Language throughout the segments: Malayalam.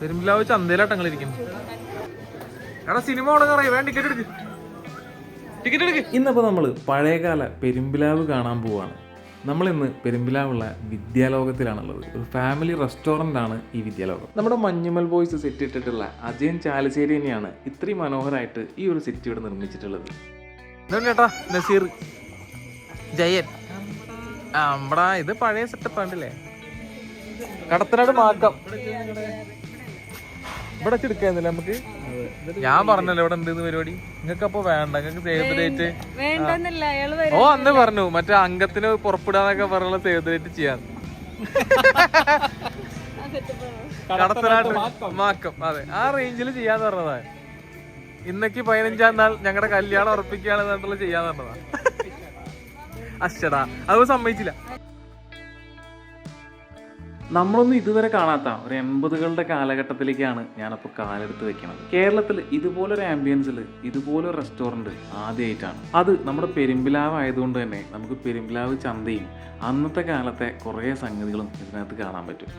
പെരുമ്പിലാവ് ചന്തയിലാട്ടങ്ങളിരിക്കുന്നു എടാ സിനിമ തുടങ്ങാറേ വേണ്ട ടിക്കറ്റ് എടുക്ക്. ടിക്കറ്റ് എടുക്ക്. ഇന്നിപ്പോൾ നമ്മൾ പഴയകാല പെരുമ്പിലാവ് കാണാൻ പോവാണ്. നമ്മളിന്ന് പെരുമ്പിലാവുള്ള വിദ്യാലോകത്തിലാണുള്ളത്. ഒരു ഫാമിലി റെസ്റ്റോറന്റ് ആണ് ഈ വിദ്യാലോകം. നമ്മുടെ മഞ്ഞുമൽ ബോയ്സ് സെറ്റ് ഇട്ടിട്ടുള്ള അജയൻ ചാലശ്ശേരി തന്നെയാണ് ഇത്രയും മനോഹരമായിട്ട് ഈ ഒരു സെറ്റ് ഇവിടെ നിർമ്മിച്ചിട്ടുള്ളത്. ചേട്ടാ നസീർ. ജയൻ. നമ്മടാ ഇത് പഴയ സെറ്റപ്പ് ആണ്ടല്ലേ കടത്തനാട് മാക്കാം ഇവിടെ ചെടുക്കാന്നില്ല നമുക്ക്? ഞാൻ പറഞ്ഞല്ലോ ഇവിടെ ഉണ്ട് പരിപാടി? നിങ്ങൾക്ക് അപ്പൊ വേണ്ട. നിങ്ങൾക്ക് സേവ് ഡേറ്റ് ഓ അന്ന് പറഞ്ഞു മറ്റേ അംഗത്തിന് പുറപ്പെടാന്നൊക്കെ പറഞ്ഞുള്ള സേവ് ഡേറ്റ് ചെയ്യാൻ. കടത്തനാട്ട് മാക്കം അതെ. ആ റേഞ്ചിൽ ചെയ്യാന്ന് പറഞ്ഞതാ. ഇന്നക്ക് പതിനഞ്ചാം നാൾ ഞങ്ങളുടെ കല്യാണം ഉറപ്പിക്കുകയാണെന്ന് പറഞ്ഞിട്ടുള്ള ചെയ്യാന്ന് പറഞ്ഞതാ. അശ്ശടാ അത് സമ്മതിച്ചില്ല. നമ്മളൊന്നും ഇതുവരെ കാണാത്ത ഒരു എൺപതുകളുടെ കാലഘട്ടത്തിലേക്കാണ് ഞാനപ്പോൾ കാലെടുത്ത് വെക്കുന്നത് കേരളത്തിൽ ഇതുപോലൊരു ആംബിയൻസിൽ ഇതുപോലൊരു റെസ്റ്റോറന്റ് ആദ്യമായിട്ടാണ് അത് നമ്മുടെ പെരുമ്പിലാവ് ആയതുകൊണ്ട് തന്നെ നമുക്ക് പെരുമ്പിലാവ് ചന്തയും അന്നത്തെ കാലത്തെ കുറേ സംഗതികളും ഇതിനകത്ത് കാണാൻ പറ്റും.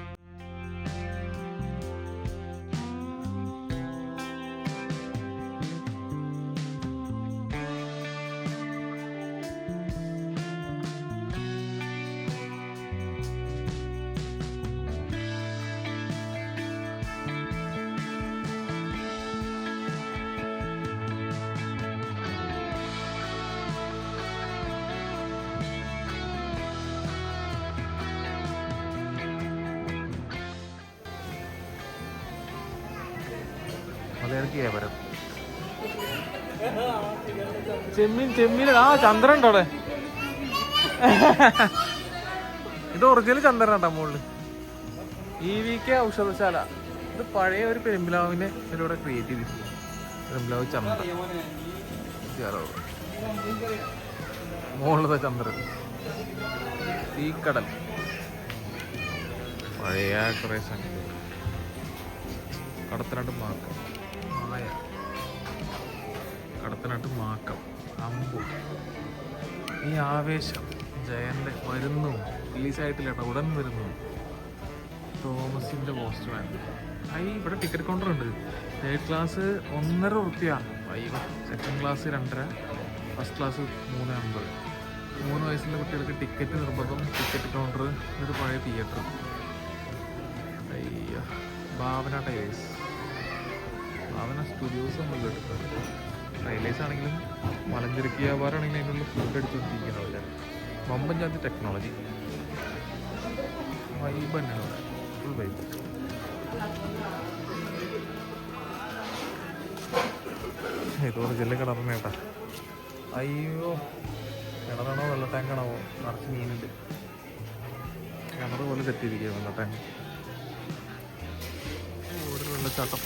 ചെമ്മീൻ ചെമ്മീൻ ആ ചന്ദ്രൻ ഉണ്ടോ അവിടെ? ഇത് ഒറിജിനൽ ചന്ദ്രൻ ഉണ്ടോ മുകളിൽ ഇ വി കെ ഔഷധശാല. ഇത് പഴയ ഒരു പെരുമ്പിലാവിനെ ഇതിലൂടെ ക്രിയേറ്റ് ചെയ്തിട്ടുണ്ട് പെരുമ്പിലാവ് ചന്ദ്രൻ. മുകളിലത്തെ ചന്ദ്രൻ. ഈ കടൽ. പഴയ കുറേ സംഗതി കടത്തനാട്ട് മാക്കം മായ കടത്തനാട്ട് മാക്കം അമ്പു. ഈ ആവേശം ജയന്റെ വരുന്നു. റിലീസായിട്ടില്ല കേട്ടോ ഉടൻ വരുന്നു. തോമസിന്റെ പോസ്റ്റ് പോസ്റ്റ്മാൻ ഐ ഇവിടെ ടിക്കറ്റ് കൗണ്ടർ ഉണ്ട്. തേർഡ് ക്ലാസ് ഒന്നര ഉറുപ്പ്യ. അയ്യോ സെക്കൻഡ് ക്ലാസ് രണ്ടര ഫസ്റ്റ് ക്ലാസ് മൂന്ന് അമ്പത്. മൂന്ന് വയസ്സുള്ള കുട്ടികൾക്ക് ടിക്കറ്റ് നിർബന്ധം ടിക്കറ്റ് കൗണ്ടർ ഒരു പഴയ തിയേറ്റർ അയ്യോ ഭാവന ടൈസ് ഭാവന സ്റ്റുഡിയോസ് നമ്മൾ ടൈലേഴ്സ് ആണെങ്കിലും മലഞ്ചരക്ക് വ്യാപാരമാണെങ്കിലും അതിനുള്ള ഫുഡ് അടിച്ചുകൊണ്ടിരിക്കുന്നില്ല വമ്പൻ ജാതി ടെക്നോളജി വൈബ് തന്നെയാണ് ഇവിടെ ഫുൾ വൈബ് ഇതോടെ ജില്ല കിണറിന് കേട്ടാ. അയ്യോ കിണറാണോ വെള്ള ടാങ്കാണോ നിറച്ച് മീനുണ്ട്. കിണർ പോലെ തെറ്റിയിരിക്കുക വെള്ള ടാങ്ക് ഒരു വെള്ളച്ചാട്ടം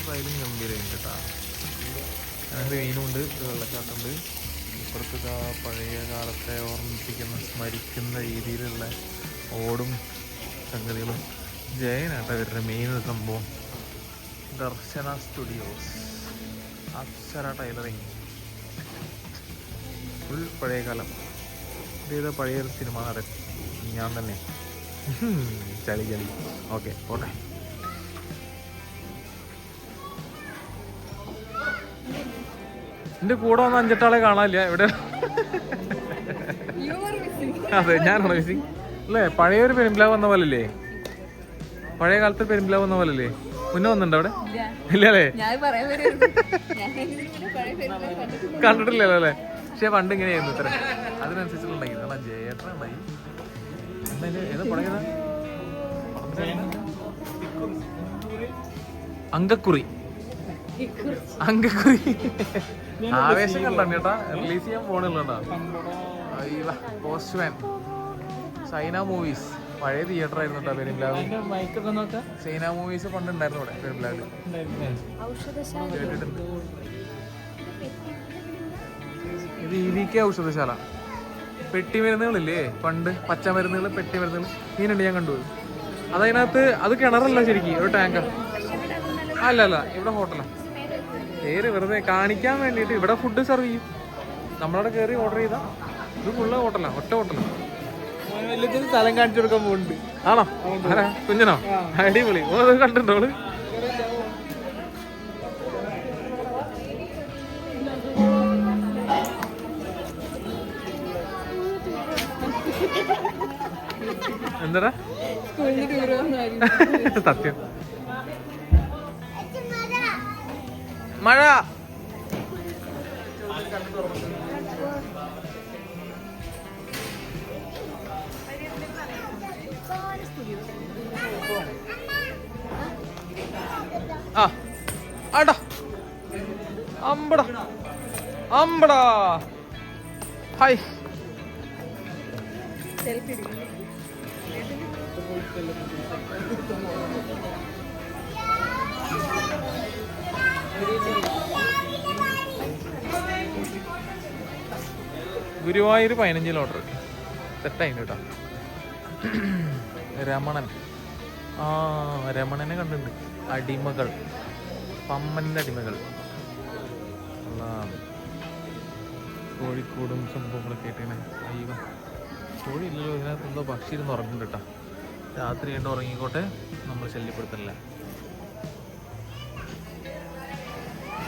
അതായാലും ഗംഭീരമുണ്ട് കേട്ടാ. ഒരു വെള്ളച്ചാട്ടമുണ്ട്. ഇപ്പുറത്ത് പഴയ കാലത്തെ ഓർമ്മിപ്പിക്കുന്ന സ്മരിക്കുന്ന രീതിയിലുള്ള ഓടും സംഗതികളും. ജയനാട്ട വരുന്ന മെയിൻ സംഭവം. Darshana studios Akshara tailoring full പഴയ കാലം. ഇതേതാ പഴയ ഒരു സിനിമ നടൻ. ഞാൻ തന്നെ. ചളി ചളി. ഓക്കെ പോട്ടെ. എന്റെ കൂടെ വന്ന അഞ്ചെട്ടാളെ കാണാനില്ല ഇവിടെ. അതെ ഞാനാണോ മിസ്സിങ് അല്ലേ പഴയ ഒരു പെരുമ്പിലാവ് വന്ന പോലെ അല്ലേ പഴയ കാലത്ത് പെരുമ്പിലാവ് വന്ന പോലല്ലേ മുന്നേ വന്നിട്ടുണ്ടോ അവിടെ? ഇല്ല. അല്ലേ ഞാൻ പറയാൻ വരുന്നത് ഞാൻ ഇതിങ്ങനെ പഴയ പെരുന്നാൾ കണ്ടിട്ടില്ല. കണ്ടിട്ടില്ലല്ലോ അല്ലേ? പക്ഷെ പണ്ട് ഇങ്ങനെയായിരുന്നു ഇത്ര. അതിനനുസരിച്ചിട്ടുണ്ടെങ്കിൽ. കാരണം ഏതാ പടം അങ്കക്കുറി. അങ്കക്കുറി. ആവേശം കണ്ടോ ചേട്ടാ റിലീസ് ചെയ്യാൻ പോണില്ലട്ടാ പോസ്റ്റ്മാൻ സൈന മൂവീസ് പഴയ തിയേറ്റർ ആയിരുന്നു കേട്ടോ പെരുമ്പിലാവ്. സൈന മൂവീസ് പണ്ട് ഉണ്ടായിരുന്നു ഇവിടെ പെരുമ്പിലാവിൽ. കേട്ടിട്ടുണ്ട്. ഇത് ഇ വി ഔഷധശാല. പെട്ടി മരുന്നുകളില്ലേ പണ്ട് പച്ച മരുന്നുകൾ പെട്ടി മരുന്നുകൾ ഇങ്ങനെയുണ്ട് ഞാൻ കണ്ടു. അതതിനകത്ത് അത് കിണറല്ല ശരിക്കും ഒരു ടാങ്കർ അല്ല അല്ല ഇവിടെ ഹോട്ടലാ. പേര് വെറുതെ കാണിക്കാൻ വേണ്ടിയിട്ട് ഇവിടെ ഫുഡ് സെർവ് ചെയ്യും. നമ്മളവിടെ കയറി ഓർഡർ ചെയ്താൽ ഇത് ഫുള്ള് ഹോട്ടലാണ് ഒറ്റ ഹോട്ടലാണ് വലിയ സ്ഥലം കാണിച്ചു കൊടുക്കാൻ പോകുന്നുണ്ട് ആണോ? കുഞ്ഞനോ? അടിപൊളി. ഓ അത് കണ്ടിട്ടുണ്ടോ വന്നായിരുന്നു സത്യം. മഴ. ആ അമ്പട. അമ്പട. ഹായ് സെൽഫി ഗുരുവായൂർ പതിനഞ്ച് ഓർഡർ സെറ്റായി കേട്ടോ. രമണൻ. ആ രമണനെ കണ്ടിട്ടുണ്ട്. അടിമകൾ. പമ്മന്റെ അടിമകൾ. കോഴിക്കോടും സംഭവങ്ങളൊക്കെ ആയിട്ടാണ് അയ്യോ. കോഴി ഇല്ലല്ലോ ഇതിനകത്ത് എന്തോ പക്ഷി ഇരുന്ന് ഉറങ്ങുന്നുണ്ട് കേട്ടോ. രാത്രി കണ്ട് ഉറങ്ങിക്കോട്ടെ നമ്മൾ ശല്യപ്പെടുത്തല്ല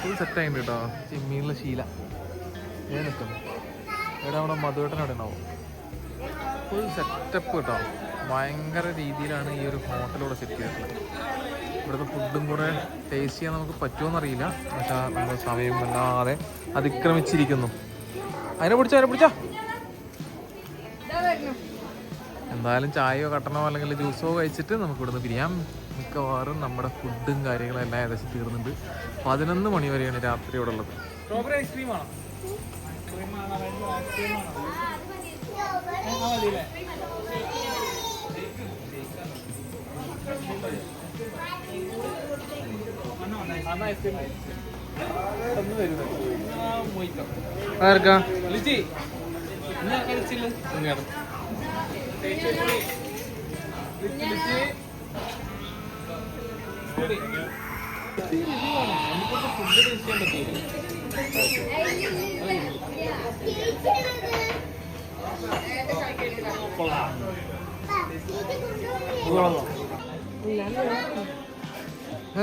ഫുൾ സെറ്റായിട്ടുണ്ട് കേട്ടോ. ചിമ്മീനുള്ള ശീല. ഞാൻ നിൽക്കുന്നു ഇവിടെ നമ്മുടെ മധുവേട്ടൻ അവിടെ ഉണ്ടാവും? ഫുൾ സെറ്റപ്പ് കേട്ടോ. ഭയങ്കര രീതിയിലാണ് ഈ ഒരു ഹോട്ടലിവിടെ സെറ്റ് ചെയ്തിട്ടുള്ളത്. ഇവിടുത്തെ ഫുഡും കൂടെ ടേസ്റ്റ് ചെയ്യാൻ നമുക്ക് പറ്റുമോന്നറിയില്ല പക്ഷേ നമ്മുടെ സമയം വല്ലാതെ അതിക്രമിച്ചിരിക്കുന്നു. അതിനെ പിടിച്ചോ അതിനെ പിടിച്ചോ. എന്തായാലും ചായയോ കട്ടണോ അല്ലെങ്കിൽ ജ്യൂസോ കഴിച്ചിട്ട് നമുക്ക് ഇവിടുന്ന് പിരിയാം. മിക്കവാറും നമ്മുടെ ഫുഡും കാര്യങ്ങളും എല്ലാം ഏകദേശം തീർന്നുണ്ട് പതിനൊന്ന് മണി വരെയാണ് രാത്രി ഇവിടെ ഉള്ളത്. സ്ട്രോബെറി ഐസ്ക്രീം ആണോ ആർക്കാ ലിച്ചി ടേസ്റ്റ് ചെയ്യാൻ ഇങ്ങോട്ട്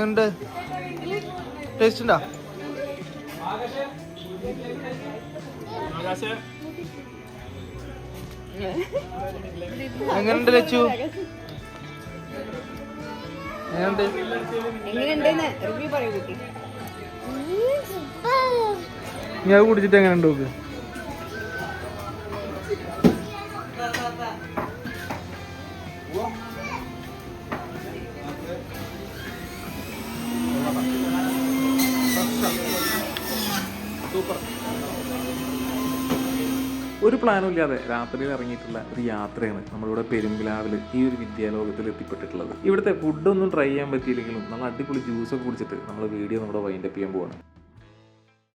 ഉണ്ട് ടേസ്റ്റ് ഉണ്ടോ? എങ്ങനെയുണ്ട് ലച്ചു? എങ്ങനെയുണ്ട്? പറയൂ കുട്ടി. ഞാൻ കുടിച്ചിട്ട് എങ്ങനെയുണ്ട് നോക്ക്. ഒരു പ്ലാനും ഇല്ലാതെ രാത്രിയിൽ ഇറങ്ങിയിട്ടുള്ള ഒരു യാത്രയാണ് നമ്മളിവിടെ പെരുമ്പിലാവിൽ ഈ ഒരു വിദ്യാലോകത്തിൽ എത്തിപ്പെട്ടിട്ടുള്ളത്. ഇവിടുത്തെ ഫുഡൊന്നും ട്രൈ ചെയ്യാൻ പറ്റിയില്ലെങ്കിലും നമ്മൾ അടിപൊളി ജ്യൂസൊക്കെ കുടിച്ചിട്ട് നമ്മൾ വീഡിയോ നമ്മുടെ വൈൻഡപ്പ് ചെയ്യാൻ പോവാണ്.